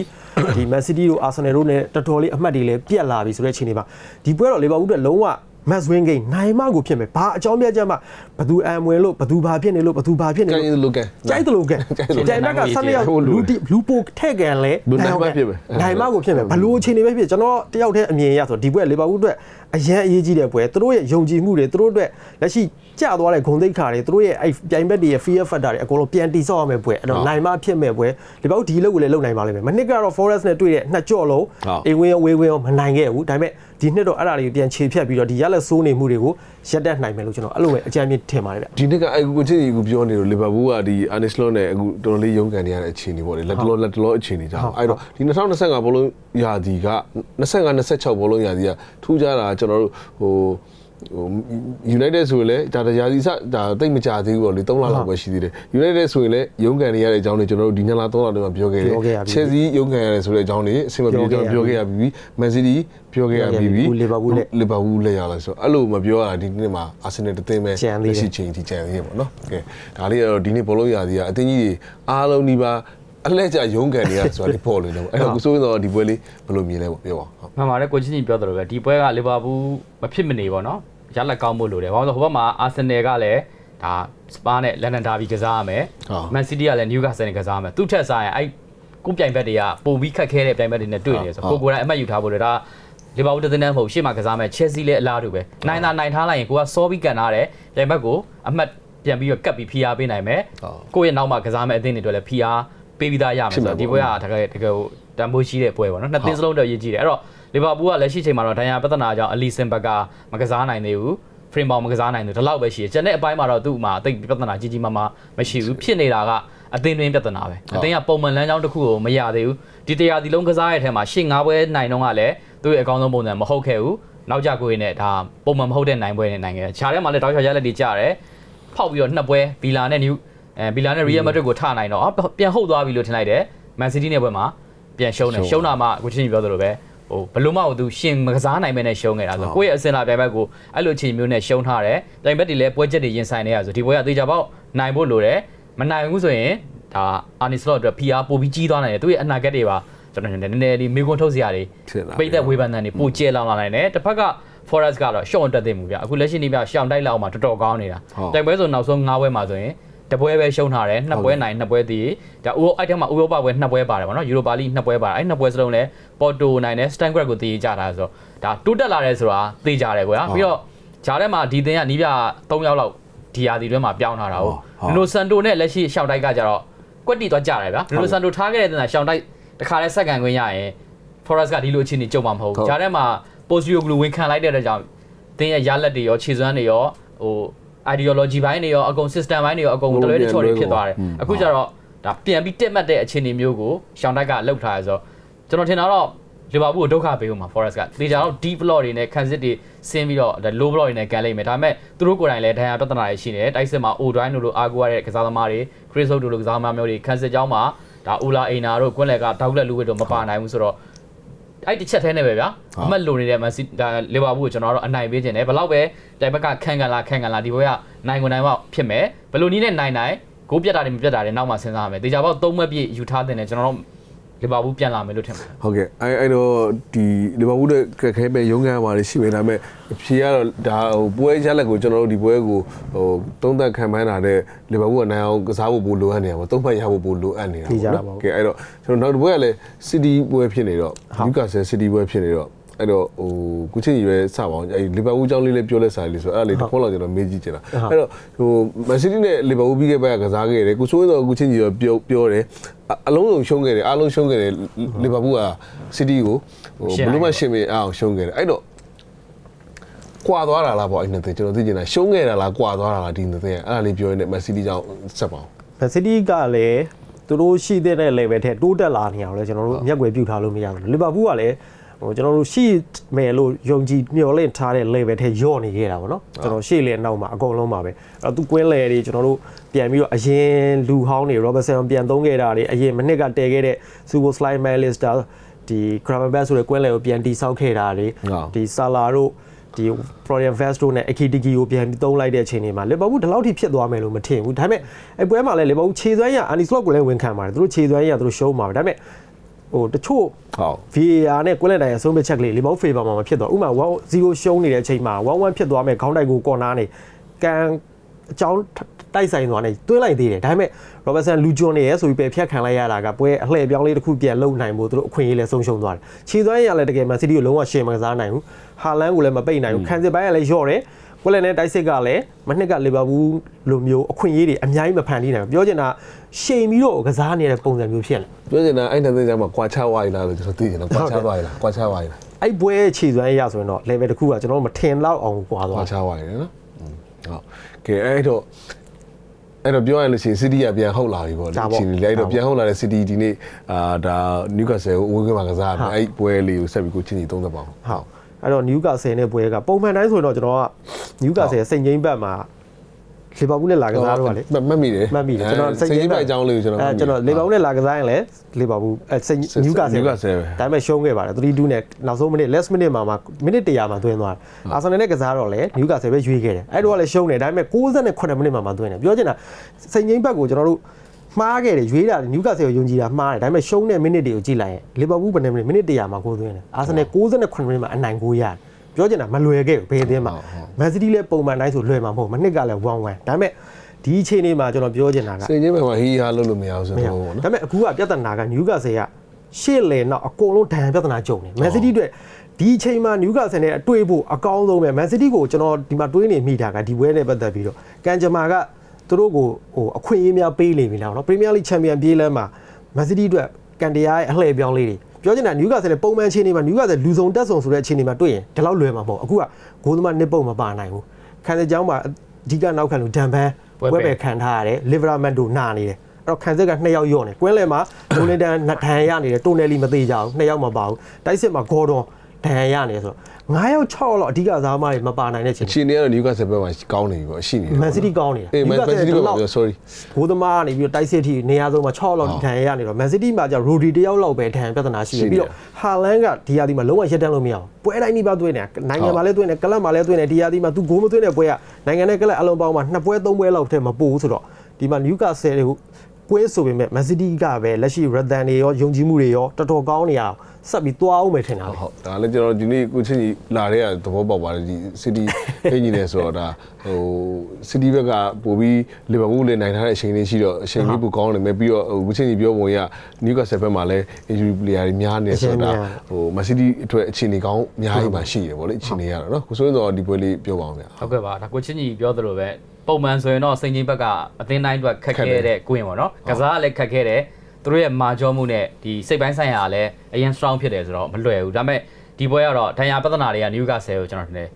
ဒီ Man City တို့ Arsenal တို့နဲ့တော်တော်လေးအမှတ်တွေလည်းပြတ်လာပြီဆိုတဲ့အချိန်တွေမှာဒီပွဲတော့ Liverpool အတွက်လုံးဝ match win game နိုင်မှကိုဖြစ်မယ်ဘာအကြောင်းပြချက်မှဘသူအမ်ဝင်လို့ဘသူဘာဖြစ်နေလို့ဘသူဘာဖြစ်နေကြိုက်လို့ရင်လုတ်ကဲကြိုက်တယ်လို့ကဲကြိုက်တယ်လို့ကြိုက်တဲ့ကဆက်လျောက်လူတိလူပိုထက်ကန်လဲလူနိုင်မှဖြစ်မယ်နိုင်မှကိုဖြစ်မယ်ဘလို့အချိန်တွေပဲဖြစ်ကျွန်တော်တယောက်တည်းအမြင်ရဆိုဒီဘွဲလီဗာပူးအတွက် အရန်အရေးကြီးတဲ့ဘွဲသူတို့ရဲ့ယုံကြည်မှုတွေသူတို့အတွက်လက်ရှိကျသွားတဲ့ဂုဏ်သိက္ခာတွေသူတို့ရဲ့အဲ့ပြိုင်ဘက်တွေရဲ့ fear factor တွေအကုန်လုံးပြန်တိဆောက်ရမယ်ဘွဲအဲ့တော့နိုင်မှဖြစ်မယ်ဘွဲလီဗာပူးဒီလောက်ကိုလည်းလုံနိုင်ပါလိမ့်မယ်မနစ်ကတော့ forest နဲ့တွေ့တဲ့နှစ်ကြော့လုံးအိမ်ဝင်းရောဝေးဝင်းရောမနိုင်ခဲ့ဘူးဒါပေမဲ့ဒီနှစ်တော့အဲ့ဒါတွေကိုပြန်ခြေဖြတ်ပြီးတော့ဒီရက်လက်စိုးနေမှုတွေကိုရက်တက်နိုင်မယ်လို့ကျွန်တော်အဲ့လိုပဲအကြံပြထင်ပါတယ်ဗျဒီနေ့ကအဲ့ကုချင်းကြီးကိုပြောနေလို့ Liverpool ကဒီ Arne Slot နဲ့အခုတော်တော်လေးရုန်းကန်နေရတဲ့အခြေအနေပေါ့လေလက်တလောလက်တလောအခြေအနေကြောင့်အဲ့တော့ဒီ2025ဘောလုံးရာသီက25 26ဘောလုံးရာသီကထူးခြားတာကျွန်တော်တို့ဟို ဟို United ဆိုရင်လည်းဒါတရားစီစဒါတိတ်မကြသေးဘူးပေါ့လေ3လလောက်ပဲရှိသေးတယ် United ဆိုရင်လည်းရုန်းကန်နေရတဲ့အကြောင်းတွေကျွန်တော်တို့ဒီညလာ3လတောင်ပြောခဲ့တယ်ပြောခဲ့ရပြီ Chelsea ရုန်းကန်ရတယ်ဆိုတဲ့အကြောင်းတွေအဆင်မပြေကျွန်တော်ပြောခဲ့ရပြီးပြီ Man City ပြောခဲ့ရပြီးပြီ Liverpool နဲ့ Liverpool လည်းရလာဆိုအဲ့လိုမပြောရတာဒီနေ့မှာ Arsenal တစ်သင်းပဲကျန်သေးတယ်ရှိချိန်ဒီကြံသေးတယ်ပေါ့နော်ကဲဒါလေးကတော့ဒီနေ့ဘောလုံးရာသီကအတင်းကြီးတွေအားလုံးဒီပါ အလှည့်ကျရုန်းကန်နေရဆိုတာဒီပေါ်လို့တော့အဲ့တော့ကိုစိုးရင်တော့ဒီပွဲလေးဘယ်လိုမြင်လဲပေါ့ပြောပါဟုတ်မှန်ပါတယ်ကိုချင်းကြီးပြောသလိုပဲဒီပွဲကလီဗာပူးမဖြစ်မနေပေါ့နော်ရလက်ကောင်းဖို့လိုတယ်ဘာလို့လဲဆိုတော့ဟိုဘက်မှာအာဆင်နယ်ကလည်းဒါစပါနဲ့လန်ဒန်ဒါဘီကစားရမယ်ဟုတ်မန်စီးတီးကလည်းနျူကာဆယ်နဲ့ကစားရမယ်သူ့ထက်စားရင်အဲ့ကိုပြိုင်ဘက်တွေကပုံပြီးခက်ခဲတဲ့ပြိုင်ဘက်တွေနဲ့တွေ့နေတယ်ဆိုတော့ဟုကိုတ်ကိုယ်တိုင်အမှတ်ယူထားဖို့လေဒါလီဗာပူးတစ်သင်းတည်းမဟုတ်ရှေ့မှာကစားမယ်ချယ်ဆီလည်းအလားတူပဲနိုင်တာနိုင်ထားလိုက်ရင်ကိုကစောပြီးကန်ထားတယ်ပြိုင်ဘက်ကိုအမှတ်ပြန်ပြီးတော့ကတ်ပြီးဖိအားပေးနိုင်မယ်ဟုတ်ကိုယ့်ရဲ့နောက်မှာကစားမယ်အသင်းတွေအတွက်လည်းဖိအား ပေးပြီးသားရမယ်ဆိုတော့ဒီပွဲကတကယ်တကယ်တန်ဖိုးရှိတဲ့ပွဲပေါ့နော်နှစ်သင်းစလုံးတော့ရည်ကြည့်တယ်အဲ့တော့လီဗာပူးကလက်ရှိချိန်မှာတော့ဒဏ်ရာပြဿနာကြောင့်အလီဆင်ဘက်ကမကစားနိုင်သေးဘူးဖရင်ဘောင်မကစားနိုင်ဘူးဒီလောက်ပဲရှိတယ်ကျန်တဲ့အပိုင်းမှာတော့သူ့မှာအသိပြဿနာကြီးကြီးမားမားမရှိဘူးဖြစ်နေတာကအသင်းတွင်းပြဿနာပဲအသင်းကပုံမှန်လမ်းကြောင်းတစ်ခုကိုမရသေးဘူးဒီတရားဒီလုံးကစားရတဲ့ထဲမှာရှေ့၅ပွဲနိုင်တော့ကလည်းသူ့ရဲ့အကောင်းဆုံးပုံစံမဟုတ်ခဲ့ဘူးနောက်ကြကိုရင်းနဲ့ဒါပုံမှန်မဟုတ်တဲ့နိုင်ပွဲနဲ့နိုင်ခဲ့တယ်ခြားထဲမှာလည်းတောက်ချောက်ရလက်တွေကြတယ်ဖောက်ပြီးတော့နှစ်ပွဲဘီလာနဲ့နျူ အဲဘီလာနဲ့ရီယယ်မက်ဒရစ်ကိုထနိုင်တော့အော်ပြန်ဟုတ်သွားပြီလို့ထင်လိုက်တယ်မန်စီးတီးနဲ့ပွဲမှာပြန်ရှုံးတယ်ရှုံးတာမှကိုချင်းကြီးပြောသလိုပဲဟိုဘလို့မှသူရှင်မကစားနိုင်မဲနဲ့ရှုံးခဲ့တာဆိုကိုယ့်ရဲ့အစင်လာပြိုင်ဘက်ကိုအဲ့လိုအချိန်မျိုးနဲ့ရှုံးထားတယ်ပြိုင်ဘက်တွေလည်းပွဲချက်တွေရင်ဆိုင်နေရဆိုဒီပွဲကသေချာပေါက်နိုင်ဖို့လိုတယ်မနိုင်ဘူးဆိုရင်ဒါအာနီစလော့အတွက် PR ပို့ပြီးကြီးသွားနိုင်တယ်သူရဲ့အနာဂတ်တွေပါကျွန်တော်နည်းနည်းလေးမေကွန်းထုတ်စရာတွေဖြစ်လာပိတ်သက်ဝေဖန်တန်တွေပိုကျဲလောင်လာနိုင်တယ်တစ်ဖက်က Forest ကတော့ရှော့တက်သိမှုပြအခုလက်ရှိနေပြရှောင်းတိုက်လောက်မှာတော်တော်ကောင်းနေတာဟုတ်တိုက်ပွဲဆိုနောက်ဆုံး9ပွဲမှာဆိုရင် တပွဲပဲရှုံးထားတယ်နှစ်ပွဲနိုင်နှစ်ပွဲတည်ဒါဥရောအဲ့ထဲမှာဥရောပပွဲနှစ်ပွဲပါတယ်ဗောနော်ယူရိုပါလိနှစ်ပွဲပါတယ်အဲ့နှစ်ပွဲစလုံးလည်းပေါ်တိုနိုင်တယ်စတန်ဂရက်ကိုတည်ကြတာဆိုတော့ဒါတိုးတက်လာတယ်ဆိုတာသိကြတယ်ကွာပြီးတော့ဂျားထဲမှာဒီတင်ကနီးပြ3ယောက်လောက်ဒီယာဒီတွဲမှာပြောင်းထားတာဟုတ်နိုဆန်တိုနဲ့လက်ရှိရှောင်းတိုက်ကကြတော့ကွက်တီသွားကြတယ်ဗျာနိုဆန်တိုထားခဲ့တဲ့တင်ကရှောင်းတိုက်တခါလဲစက္ကန့်ခွင့်ရရင် Forest ကဒီလိုအခြေအနေကြုံမှာမဟုတ်ဘူးဂျားထဲမှာ Postio ကလူဝင်ခံလိုက်တဲ့အတွက်ကြောင့်တင်းရဲ့ရလက်တွေရောခြေစွမ်းတွေရောဟို ideology ဘိုင်းတွေရောအကုန် system ဘိုင်းတွေရောအကုန်တလွဲတချော်တွေဖြစ်သွားတယ်အခုကျတော့ဒါပြန်ပြီးတက်မှတ်တဲ့အခြေအနေမျိုးကိုရှောင်းတိုက်ကလှုပ်ထားရဆိုတော့ကျွန်တော်ထင်တာတော့လီဗာပူးကိုဒုက္ခပေးဦးမှာ Forest ကတေချာတော့ deep block တွေနဲ့ခံစစ်တွေဆင်းပြီးတော့ဒါ low block တွေနဲ့ကန်လိုက်မယ်ဒါပေမဲ့သူတို့ကိုယ်တိုင်လည်းဒဏ်ရာပြဿနာတွေရှိနေတယ်တိုက်စစ်မှာ O drive လို့လို့အားကိုးရတဲ့ကစားသမားတွေ Chris Hope တို့လိုကစားသမားမျိုးတွေခံစစ်ကြောင်းမှာဒါ Ola Aina တို့ကွင်းလက်ကဒေါက်လက်လူဝစ်တို့မပါနိုင်ဘူးဆိုတော့ အဲ့တစ်ချက်သေးနဲ့ပဲဗျာအမှတ်လိုနေတဲ့မန်စီဒါလီဗာပူးကိုကျွန်တော်တို့အနိုင်ပေးခြင်းတယ်ဘယ်တော့ပဲတိုင်ဘက်ကခံကန်လာခံကန်လာဒီဘက်ကနိုင်ဝင်နိုင်မှဖြစ်မယ်ဘယ်လိုနည်းနဲ့နိုင်နိုင်ဂိုးပြတ်တာတွေမပြတ်တာတွေနောက်မှစဉ်းစားရမယ်တေချာပေါက်သုံးမှတ်ပြည့်ယူထားတဲ့နဲ့ကျွန်တော်တို့ လီဗာပူးပြန်လာမယ်လို့ထင်ပါတယ်ဟုတ်ကဲ့အဲအဲ့တော့ဒီလီဗာပူးရဲ့ခက်ခဲမဲ့ရုံးခန်းမှာရှိနေဒါပေမဲ့အဖြေကတော့ဒါဟိုပွဲရလက်ကိုကျွန်တော်တို့ဒီပွဲကိုဟိုသုံးသက်ခံမှန်းတာတဲ့လီဗာပူးကနိုင်အောင်ကစားဖို့ပိုလိုအပ်နေတာပေါ့သုံးဖက်ရဖို့ပိုလိုအပ်နေတာသိကြပေါ့တာပေါ့နော်ကဲအဲ့တော့ကျွန်တော်နောက်တစ်ပွဲကလည်း City ပွဲဖြစ်နေတော့ Newcastle City ပွဲဖြစ်နေတော့ အဲ့တော့ဟိုကုချင်းကြီးပဲစပါအောင်အဲ့လီဗာပူးအကြောင်းလေးလည်းပြောလဲစားလေးဆိုအဲ့ဒါလေးတစ်ခွန်းလောက်ကျွန်တော်မေးကြည့်ချင်တာအဲ့တော့ဟိုမန်စီးတီးနဲ့လီဗာပူးပြီးခဲ့ဘက်ကစားခဲ့တယ်ကိုစိုးရင်တော့ကုချင်းကြီးရောပြောပြောတယ်အအလုံးစုံရှုံးခဲ့တယ်အားလုံးရှုံးခဲ့တယ်လီဗာပူးက City ကိုဟိုဘယ်လိုမှရှင်းမအောင်ရှုံးခဲ့တယ်အဲ့တော့ကွာသွားတာလားပေါ့အဲ့နှစ်သိကျွန်တော်သိချင်တာရှုံးခဲ့တာလားကွာသွားတာလားဒီနှစ်သိအဲ့ဒါလေးပြောရင်းနဲ့မန်စီးတီးကြောင့်ဆက်ပါအောင်မန်စီးတီးကလည်းသူတို့ရှိတဲ့ level ထက်တိုးတက်လာနေအောင်လဲကျွန်တော်တို့မျက်ွယ်ပြုထားလို့မရဘူးလီဗာပူးကလည်း ဟိုကျွန်တော်တို့ရှိမယ်လို့ယုံကြည်မျှော်လင့်ထားတဲ့ level ထက်ညော့နေခဲ့တာပေါ့နော်ကျွန်တော်ရှေ့လေနောက်မှာအကုန်လုံးပါပဲအဲ့တော့သူကွင်းလေတွေကျွန်တော်တို့ပြန်ပြီးတော့အရင်လူဟောင်းတွေ Robertson ပြန်သုံးခဲ့တာတွေအရင်မနစ်ကတည်ခဲ့တဲ့ Super Slide Mailister ဒီ Gravenberch ဆိုတဲ့ကွင်းလေကိုပြန်တိဆောက်ခဲ့တာတွေဟုတ်ဒီ Salah တို့ဒီ Florian Vest တို့နဲ့ Ekitiki ကိုပြန်ပြီးသုံးလိုက်တဲ့အချိန်တွေမှာလီဗာပူးဒီလောက်ထိဖြစ်သွားမယ်လို့မထင်ဘူးဒါပေမဲ့အဲပွဲမှာလည်းလီဗာပူးခြေစွမ်းရအာနီစလော့ကိုလည်းဝန်ခံပါတယ်သူတို့ခြေစွမ်းရသူတို့ရှုံးပါပဲဒါပေမဲ့ ဟိုတချို့ဟုတ် VAR နဲ့ကွင်းလက်တိုင်အဆုံးဖြတ်ချက်ကလေးလီဗာပူး favor မှာမဖြစ်တော့ဥပမာ1-0ရှုံးနေတဲ့အချိန်မှာ1-1ဖြစ်သွားမယ်ခေါင်းတိုက်ကိုကော်နာနေကန်အကြောင်းတိုက်ဆိုင်သွားနေတွင်းလိုက်သေးတယ်ဒါပေမဲ့ Robertson လူဂျွန်နေရဲဆိုပြီးပယ်ဖြတ်ခံလိုက်ရတာကပွဲအလှည့်ပြောင်းလေးတစ်ခုပြန်လုံနိုင်ဖို့သူတို့အခွင့်အရေးလည်းဆုံးရှုံးသွားတယ်ခြေစွမ်းရလည်းတကယ် Man City ကိုလုံးဝရှင်းမကစားနိုင်ဘူးဟာလန်ကိုလည်းမပိတ်နိုင်ဘူးခံစစ်ပိုင်းကလည်းလျော့တယ် ကွက်လက်နဲ့တိုက်စစ်ကလည်းမနှစ်ကလီဗာပူးလိုမျိုးအခွင့်အရေးတွေအများကြီးမဖန်တီးနိုင်ဘူးပြောချင်တာရှိန်ပြီးတော့ကစားနေတဲ့ပုံစံမျိုးဖြစ်လာပြောချင်တာအဲ့နှစ်သိကျမှကွာချသွားရည်လားလို့ကျွန်တော်သိချင်တာကွာချသွားရည်လားကွာချသွားရည်လားအဲ့ပွဲခြေစွမ်းရဆိုရင်တော့ level တစ်ခုကကျွန်တော်တို့မထင်လောက်အောင်ကွာသွားကွာတယ်ချသွားရည်နော်ဟုတ်ကဲအဲ့တော့အဲ့တော့ပြောရလို့ရှိရင် City ကပြန်ဟုတ်လာပြီပေါ့လေချင်းလေအဲ့တော့ပြန်ဟုတ်လာတဲ့ City ဒီနေ့အာဒါ Newcastle ကိုအဝေးကမှာကစားတယ်အဲ့ပွဲလေးကိုဆက်ပြီးကိုချင်းကြီးသုံးသက်ပါအောင်ဟုတ် အဲ့တော့နယူကာဆယ်နဲ့ပွဲကပုံမှန်တိုင်းဆိုရင်တော့ကျွန်တော်ကနယူကာဆယ်စိန်ချင်းဘက်မှာလီဗာပူးနဲ့လာကစားတော့ကလေမှတ်မှတ်မိတယ်မှတ်မိတယ်ကျွန်တော်စိတ်ကြီးပဲအကြောင်းလေးကိုကျွန်တော်အဲကျွန်တော်လီဗာပူးနဲ့လာကစားရင်လည်းလီဗာပူးအဲစိန်နယူကာဆယ် Newcastle ပဲဒါပေမဲ့ရှုံးခဲ့ပါတယ်3-2နဲ့နောက်ဆုံးမိနစ် last minute မှာမှာမိနစ်100မှာသွင်းသွားတယ်အာဆင်နယ်နဲ့ကစားတော့လေနယူကာဆယ်ပဲရွေးခဲ့တယ်အဲ့တော့ကလည်းရှုံးတယ်ဒါပေမဲ့68မိနစ်မှာမှာသွင်းတယ်ပြောချင်တာစိန်ချင်းဘက်ကိုကျွန်တော်တို့ မှားခဲ့တယ်ရွေးတာနယူကာဆယ်ကိုယုံကြည်တာမှားတယ်ဒါပေမဲ့ရှုံးတဲ့မိနစ်တွေကိုကြည့်လိုက်ရင်လီဗာပူးဘယ်နှစ်မိနစ်မိနစ်100မှာကိုသွင်းတယ်အာဆင်နယ်68မိနစ်မှာအနိုင်ကိုရတယ်ပြောချင်တာမလွယ်ခဲ့ဘူးဘယ်အသင်းမှာမန်စီးတီးလည်းပုံမှန်တိုင်းဆိုလွယ်မှာမဟုတ်ဘူးမနစ်ကလည်း1-1ဒါပေမဲ့ဒီအချိန်လေးမှာကျွန်တော်ပြောချင်တာကစိတ်ကြီးပဲမှာဟီးဟာလို့လို့မရဘူးဆိုမရတော့ဘူးပေါ့ဒါနော်ပေမဲ့အခုကပြဿနာကနယူကာဆယ်ကရှေ့လေနောက်အကုန်လုံးဒဏ်ရာပြဿနာကြုံတယ်မန်စီးတီးအတွက်ဒီအချိန်မှာနယူကာဆယ်နဲ့အတွေ့ဖို့အကောင်းဆုံးပဲမန်စီးတီးကိုကျွန်တော်ဒီမှာတွေးနေမိတာကဒီပွဲနဲ့ပတ်သက်ပြီးတော့ကန်ဂျမာက သူတို့ကိုဟိုအခွင့်အရေးများပေးနေပြီလားနော်ပရီးမီးယားလိချန်ပီယံပြေးလမ်းမှာမန်စီးတီးအတွက်ကန်တရားရဲ့အလှည့်ပြောင်းလေးတွေပြောချင်တာနယူကာဆယ်နဲ့ပုံမှန်ချိန်နေမှာနယူကာဆယ်လူစုံတက်ဆုံဆိုတဲ့ချိန်နေမှာတွေ့ရင်ဒီလောက်လွယ်မှာမဟုတ်အခုကဂိုးသမားနစ်ပုတ်မပါနိုင်ဘူးခံစကြောင်းမှာအဓိကနောက်ခံလို့ဒန်ပန်းပွဲပွဲပယ်ပဲခံထားရတယ်လီဗရာမန်တိုနာနေတယ်အဲ့တော့ခံစစ်ကနှစ်ယောက်ယော့နေကွင်းလယ်မှာဒိုလင်တန်နှစ်ထန်ရနေတယ်တိုနယ်လီမသေးကြဘူးနှစ်ယောက်မပါဘူးတိုက်စစ်မှာဂေါ်ဒွန် ဒန်ရနေတယ်ဆိုတော့9ယောက်6ယောက်လောက်အဓိကစားမတွေမပါနိုင်တဲ့ချိန်အချိန်ကြီးကတော့ Newcastle ဘက်မှာကောင်းနေပြီပေါ့ရှိနေတယ်မန်စီးတီးကောင်းနေတာအေး Man City ဘက်မှာပြော sorry ဘိုးသမားကနေပြီးတော့တိုက်စစ်ထိနေရာဆုံးမှာ6လောက်ဒန်ရနေတော့မန်စီးတီးမှာကျရိုဒီတယောက်လောက်ပဲဒန်ပြဿနာရှိတယ်ပြီးတော့ဟာလန်ကဒီယာဒီမှာလုံးဝရက်တန်းလို့မရဘူးပွဲတိုင်းဒီပါသွင်းနေတာနိုင်ငံမှာလည်းသွင်းတယ်ကလပ်မှာလည်းသွင်းတယ်ဒီယာဒီမှာသူဂိုးမသွင်းတဲ့ပွဲကနိုင်ငံနဲ့ကလပ်အလုံးပေါင်းမှာနှစ်ပွဲသုံးပွဲလောက်ထဲမပို့ဘူးဆိုတော့ဒီမှာနယူကာဆယ်တွေကို ကွဲဆိုပေမဲ့မန်စီးတီးကပဲလက်ရှိရဒန်တွေရောယုံကြည်မှုတွေရောတော်တော်ကောင်းနေရအောင်ဆက်ပြီးသွားအောင်ပဲထင်တာပဲဟုတ်ဒါလည်းကျွန်တော်ဒီနေ့ကိုချင်းကြီးလာတဲ့ကသဘောပေါက်ပါတယ်ဒီ City အင်ဂျင်နေဆိုတော့ဒါဟို City ဘက်ကပို့ပြီး Liverpool လည်းနိုင်ထားတဲ့အချိန်လေးရှိတော့အချိန်လေးပိုကောင်းနေမယ်ပြီးတော့ဟိုကိုချင်းကြီးပြောပုံရ Newcastle ဘက်မှာလည်း injury player တွေများနေဆိုတော့ဒါဟို Man City အတွက်အခြေအနေကောင်းအများကြီးမှရှိတယ်ဗောလေအခြေအနေရတော့နော်ကိုစိုးရင်တော့ဒီပွဲလေးပြောပါအောင်ဗျာဟုတ်ကဲ့ပါဒါကိုချင်းကြီးပြောသလိုပဲ ပုံမှန်ဆိုရင်တော့စိန်ချင်းဘက်ကအသင်းတိုင်းအတွက်ခက်ခဲတဲ့ကွင်းပေါ့နော်ကစားကလည်းခက်ခဲတယ်သူတို့ရဲ့မာကြောမှုနဲ့ဒီစိတ်ပိုင်းဆိုင်ရာကလည်းအရင် strong ဖြစ်တယ်ဆိုတော့မလွယ်ဘူးဒါပေမဲ့ဒီပွဲကတော့ဒဏ်ရာပြဿနာတွေကနယူကာဆယ်ကိုကျွန်တော်ထင်တယ်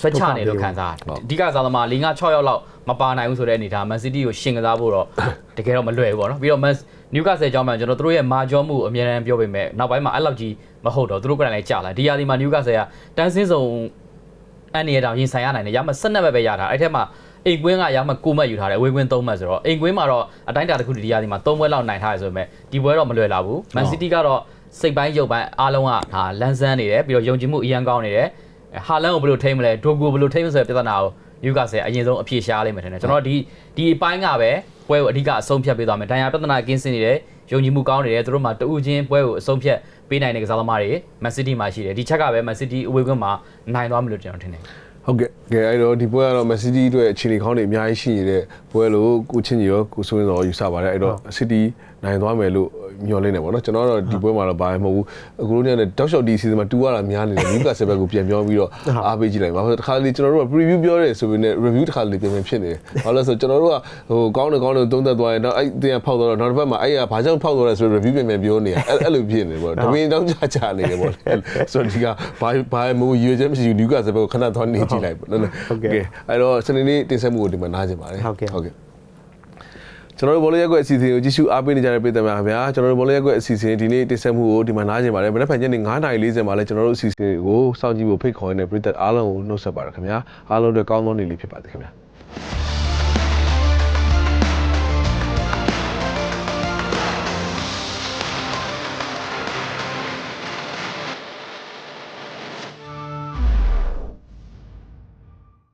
ဆွဲချနေလို့ခံစားရတယ်အဓိကစားသမား၄၅6ယောက်လောက်မပါနိုင်ဘူးဆိုတဲ့အနေထားမန်စီးတီးကိုရှင်ကစားဖို့တော့တကယ်တော့မလွယ်ဘူးပေါ့နော်ပြီးတော့မန်နယူကာဆယ်ကြောင်းမှကျွန်တော်တို့ရဲ့မာကြောမှုအများအားပြောပေမဲ့နောက်ပိုင်းမှာအဲ့လောက်ကြီးမဟုတ်တော့သူတို့ကလည်းကြာလာဒီယာဒီမှာနယူကာဆယ်ကတန်းစင်းစုံအန်နေရတောင်ရင်ဆိုင်ရနိုင်တယ်ရမ12ဘက်ပဲရတာအဲ့ထက်မှာ အိမ်ကွင်းကရမ9မှတ်ယူထားတယ်ဝေကွင်း3မှတ်ဆိုတော့အိမ်ကွင်းမှာတော့အတိုင်းတာတစ်ခုဒီရာဒီမှာ3ပွဲလောက်နိုင်ထားရဆိုပေမဲ့ဒီပွဲတော့မလွယ်လာဘူးမန်စီးတီးကတော့စိတ်ပိုင်းရုပ်ပိုင်းအားလုံးကဒါလန်းဆန်းနေတယ်ပြီးတော့ယုံကြည်မှုအရန်ကောင်းနေတယ်ဟာလန်ကိုဘယ်လိုထိမ့်မလဲဒိုကိုဘယ်လိုထိမ့်မလဲဆိုတဲ့ပြဿနာကိုယူကာဆယ်အရင်ဆုံးအပြေရှားလိမ့်မယ်ထင်တယ်ကျွန်တော်ဒီဒီအပိုင်းကပဲပွဲကိုအဓိကအဆုံးဖြတ်ပေးသွားမယ်ဒဏ်ရာပြဿနာကင်းစင်နေတယ်ယုံကြည်မှုကောင်းနေတယ်သူတို့မှတူးချင်းပွဲကိုအဆုံးဖြတ်ပေးနိုင်တဲ့ကစားသမားတွေမန်စီးတီးမှာရှိတယ်ဒီချက်ကပဲမန်စီးတီးအဝေးကွင်းမှာနိုင်သွားမယ်လို့ကျွန်တော်ထင်တယ် ဟုတ်ကဲ့ကဲအဲ့တော့ဒီပွဲကတော့ Man City အတွက်အခြေအနေကောင်းတွေအများကြီးရှိနေတဲ့ပွဲလို့ကိုချင်းကြီးရောကိုစိုးရင်တော့ယူဆပါတယ်အဲ့တော့ City နိုင်သွားမယ်လို့မျှော်လင့်နေပါတော့ကျွန်တော်ကတော့ဒီပွဲမှာတော့ဘာမှမဟုတ်ဘူးအခုလိုနဲ့တောက်လျှောက်ဒီစီဇန်မှာတူရတာများနေတယ်လူကဆယ်ဘက်ကိုပြန်ပြောပြီးတော့အားပေးကြည့်လိုက်ပါဘာလို့တခါလေကျွန်တော်တို့က preview ပြောတယ်ဆိုပေမဲ့ review တခါလေပြန်ပြန်ဖြစ်နေတယ်ဘာလို့လဲဆိုတော့ကျွန်တော်တို့ကဟိုကောင်းတယ်ကောင်းတယ်သုံးသက်သွားရင်တော့အဲ့တင်ကဖောက်သွားတော့နောက်တစ်ပတ်မှာအဲ့ကဘာကြောင့်ဖောက်သွားလဲဆိုတော့ review ပြန်ပြန်ပြောနေရအဲ့လိုဖြစ်နေတယ်ပေါ့တမင်တောင်းကြကြနေတယ်ပေါ့ဆိုတော့ဒီကဘာဘာမှမရွေးချင်မရှိဘူးလူကဆယ်ဘက်ကိုခဏသွားနေကြည့်လိုက်ပေါ့နော်ဟုတ်ကဲ့အဲ့တော့စနေနေ့တင်ဆက်မှုကိုဒီမှာနားကျင်ပါတယ်ဟုတ်ကဲ့ဟုတ်ကဲ့ န်တော်တို့ဘောလုံးရက်ကွက်အစီအစဉ်ကိုကြည့်ရှုအားပေးနေကြတဲ့ပြည်သူများခင်ဗျာကျွန်တော်တို့ဘောလုံးရက်ကွက်အစီအစဉ်ဒီနေ့တင်ဆက်မှုကိုဒီမှာနားကြပါတယ်မနေ့ဖန်ညနေ9:40မှာလဲကျွန်တော်တို့အစီအစဉ်ကိုစောင့်ကြည့်ဖို့ဖိတ်ခေါ်နေတဲ့ပြည်သက်အားလုံးကိုနှုတ်ဆက်ပါရခင်ဗျာအားလုံးအတွက်ကောင်းသောနေ့လေးဖြစ်ပါစေခင်ဗျာ